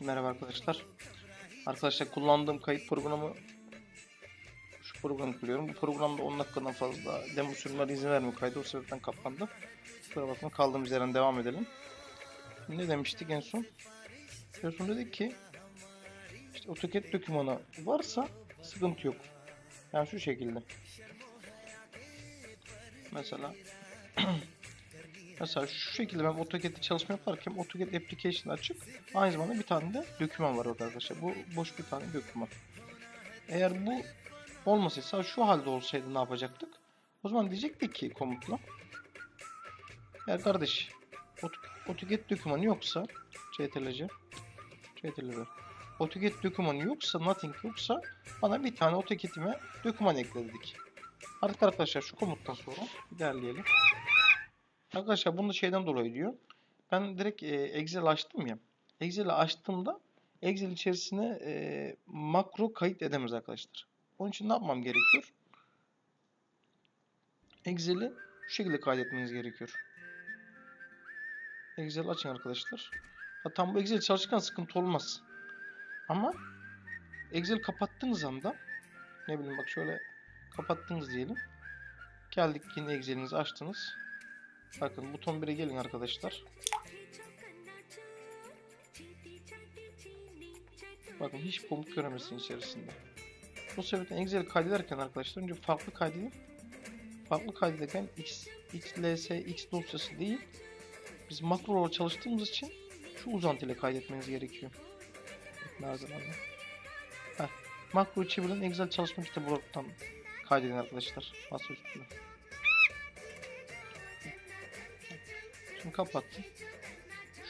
Merhaba arkadaşlar. Arkadaşlar kullandığım kayıt programı şu programı kuruyorum. Bu programda 10 dakikadan fazla demo sürümler izin vermiyor. Kaydı o sebepten kapandı. Kusura bakma kaldığımız yerden devam edelim. Ne demiştik en son? En son dedik ki işte AutoCAD dokümanı varsa sıkıntı yok. Yani şu şekilde. Mesela Mesela şu şekilde ben AutoCAD'de çalışma yaparken AutoCAD Application açık. Aynı zamanda bir tane de doküman var orada arkadaşlar. Bu boş bir tane doküman. Eğer bu olmasaydı şu halde olsaydı ne yapacaktık? O zaman diyecektik ki komutla. Eğer kardeş Auto- AutoCAD dokümanı yoksa CTRL-C CTRL-V AutoCAD dokümanı yoksa nothing yoksa bana bir tane AutoCAD'ime doküman ekle dedik. Artık arkadaşlar şu komuttan sonra ilerleyelim. Arkadaşlar bunu da şeyden dolayı diyor. Ben direkt e, Excel açtım ya. Excel'i açtığımda Excel içerisine e, makro kayıt edemez arkadaşlar. Onun için ne yapmam gerekiyor? Excel'i şu şekilde kaydetmeniz gerekiyor. Excel açın arkadaşlar. Ha, tam bu Excel çalışırken sıkıntı olmaz. Ama Excel kapattığınız anda ne bileyim bak şöyle kapattınız diyelim. Geldik yine Excel'inizi açtınız. Bakın buton 1'e gelin arkadaşlar. Bakın hiç komut göremezsin içerisinde. Bu sebepten Excel kaydederken arkadaşlar önce farklı kaydedin. Farklı kaydederken X, XLS, X dosyası değil. Biz makro olarak çalıştığımız için şu uzantı ile kaydetmeniz gerekiyor. Heh. Makro çeviren Excel çalışma kitabı olaraktan kaydedin arkadaşlar. Masa üstünde. Şimdi kapattım.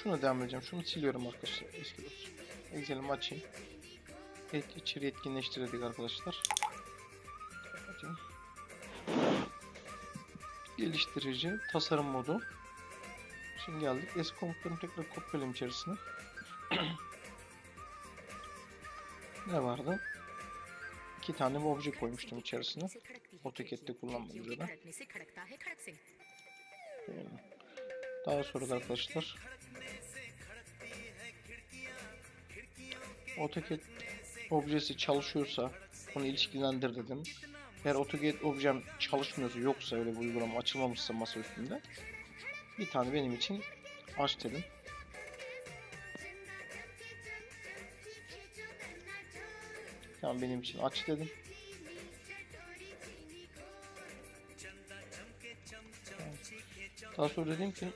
Şuna devam edeceğim. Şunu siliyorum arkadaşlar. Eski. Excel'imi açayım. Et, içeri etkinleştirdik arkadaşlar. Kapatayım. Geliştirici, tasarım modu. Şimdi geldik. Eski komutlarımı tekrar kopyalayayım içerisine. ne vardı? İki tane obje koymuştum içerisine. AutoCAD'de kullanmak üzere. Daha sonra da arkadaşlar AutoCAD objesi çalışıyorsa onu ilişkilendir dedim. Eğer AutoCAD objem çalışmıyorsa yoksa öyle bir uygulama açılmamışsa masa üstünde bir tane benim için aç dedim. Tamam benim için aç dedim. Daha sonra dedim ki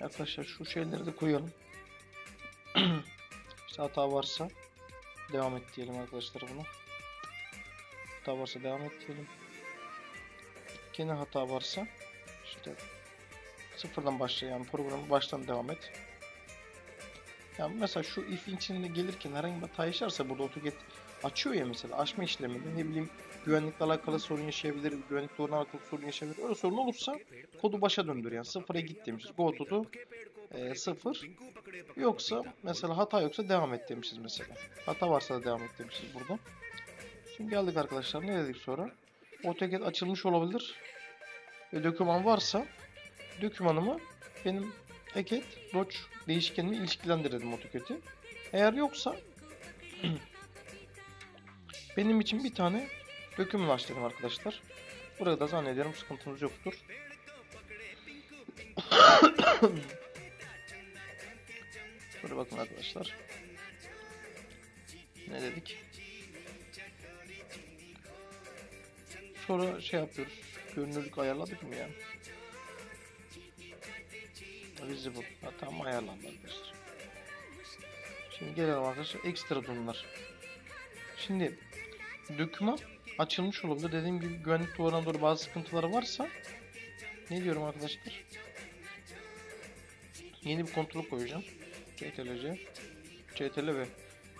Arkadaşlar şu şeyleri de koyalım. işte hata varsa devam et diyelim arkadaşlar bunu. Hata varsa devam et diyelim. Gene hata varsa işte sıfırdan başla yani programı baştan devam et. Yani mesela şu if içinde gelirken herhangi bir hata yaşarsa burada AutoCAD açıyor ya mesela açma işleminde ne bileyim güvenlikle alakalı sorun yaşayabilir, güvenlik doğruna alakalı sorun yaşayabilir. Öyle sorun olursa kodu başa döndür yani sıfıra git demişiz. Go to to e, sıfır. Yoksa mesela hata yoksa devam et demişiz mesela. Hata varsa da devam et demişiz burada. Şimdi geldik arkadaşlar ne dedik sonra? AutoCAD açılmış olabilir. Ve doküman varsa dokümanımı benim eket doc değişkenimi ilişkilendirdim AutoCAD'i. Eğer yoksa benim için bir tane döküm açtırdım arkadaşlar. Burada zannediyorum sıkıntımız yoktur. Şöyle bakın arkadaşlar. Ne dedik? Sonra şey yapıyoruz. Görünürlük ayarladık mı ya? Visible. Ha, tamam ayarlandı arkadaşlar. Şimdi gelelim arkadaşlar. Ekstra durumlar. Şimdi doküman açılmış olabilir. Dediğim gibi güvenlik duvarına doğru bazı sıkıntıları varsa ne diyorum arkadaşlar? Yeni bir kontrol koyacağım. CTRL-C CTRL-V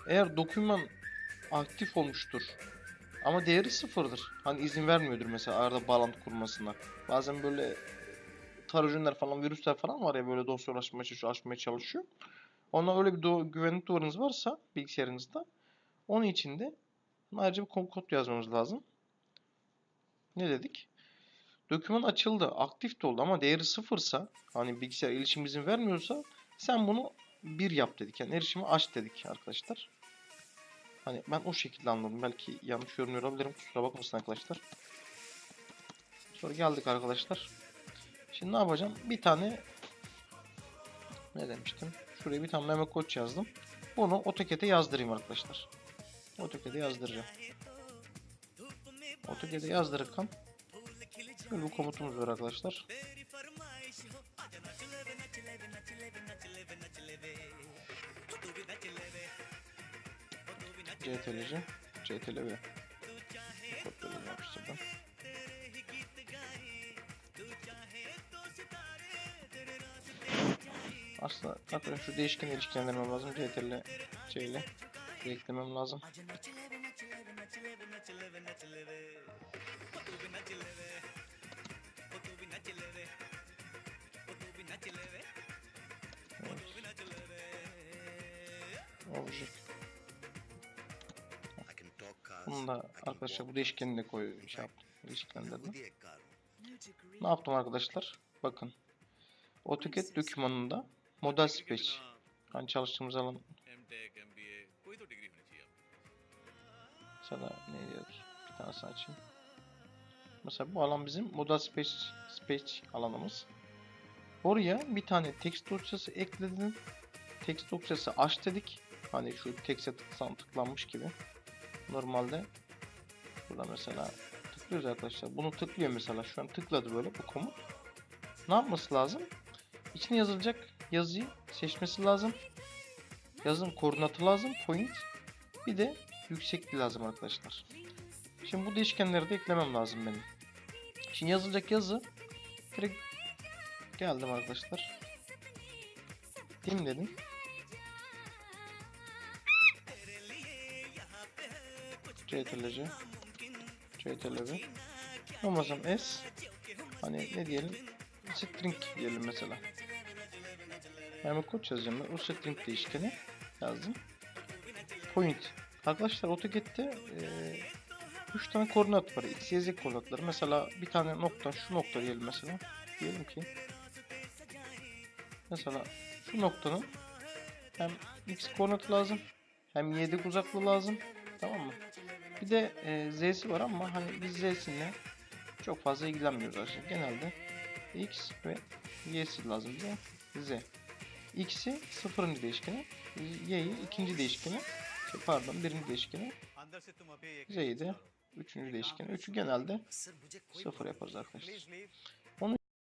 Eğer doküman aktif olmuştur ama değeri sıfırdır. Hani izin vermiyordur mesela arada bağlantı kurmasına. Bazen böyle tarayıcılar falan, virüsler falan var ya böyle dosya ulaşmaya çalışıyor, açmaya çalışıyor. Ona öyle bir güvenlik duvarınız varsa bilgisayarınızda onun için de ayrıca bir kod yazmamız lazım. Ne dedik? Doküman açıldı, aktif de oldu ama değeri sıfırsa, hani bilgisayar iletişim izin vermiyorsa Sen bunu bir yap dedik. Yani erişimi aç dedik arkadaşlar. Hani ben o şekilde anladım. Belki yanlış yorumluyor olabilirim. Kusura bakmasın arkadaşlar. Sonra geldik arkadaşlar. Şimdi ne yapacağım? Bir tane ne demiştim? Şuraya bir tane meme koç yazdım. Bunu AutoCAD'e yazdırayım arkadaşlar. AutoCAD'e yazdıracağım. AutoCAD'e yazdırırken böyle bir komutumuz var arkadaşlar. CTRL-C, CTRL-V. Kopyaladım yapıştırdım. Aslında arkadaşlar şu değişken ilişkilendirmem lazım. CTRL C ile eklemem lazım. Olacak. Bunu da arkadaşlar bu değişkeni de koy şey yaptım. İlişkilendirdim. Ne yaptım arkadaşlar? Bakın. AutoCAD dokümanında model speech. Hani çalıştığımız alan mesela ne diyoruz? Bir tanesini açayım. Mesela bu alan bizim model speech, speech alanımız. Oraya bir tane text dosyası ekledim. Text dosyası aç dedik. Hani şu text'e tıklan, tıklanmış gibi. Normalde burada mesela tıklıyoruz arkadaşlar. Bunu tıklıyor mesela. Şu an tıkladı böyle bu komut. Ne yapması lazım? İçine yazılacak yazıyı seçmesi lazım. Yazım koordinatı lazım. Point. Bir de yüksekliği lazım arkadaşlar. Şimdi bu değişkenleri de eklemem lazım benim. Şimdi yazılacak yazı direkt geldim arkadaşlar. Dim dedim. CTRL-C CTRL-V Olmasam S Hani ne diyelim string diyelim mesela. Yani kod yazacağım ben. O string değişkeni yazdım. Point. Arkadaşlar AutoCAD'de 3 tane koordinat var. X, Y, Z koordinatları. Mesela bir tane nokta, şu nokta diyelim mesela. Diyelim ki mesela şu noktanın hem X koordinatı lazım hem Y'deki uzaklığı lazım. Tamam mı? Bir de e, Z'si var ama hani biz Z'sinle çok fazla ilgilenmiyoruz arkadaşlar. Genelde X ve Y'si lazım bize. Z. X'i sıfırıncı değişkeni. Y'yi ikinci değişkeni. Pardon birinci değişkeni. Z'yi de üçüncü değişkeni. Üçü genelde sıfır yaparız arkadaşlar.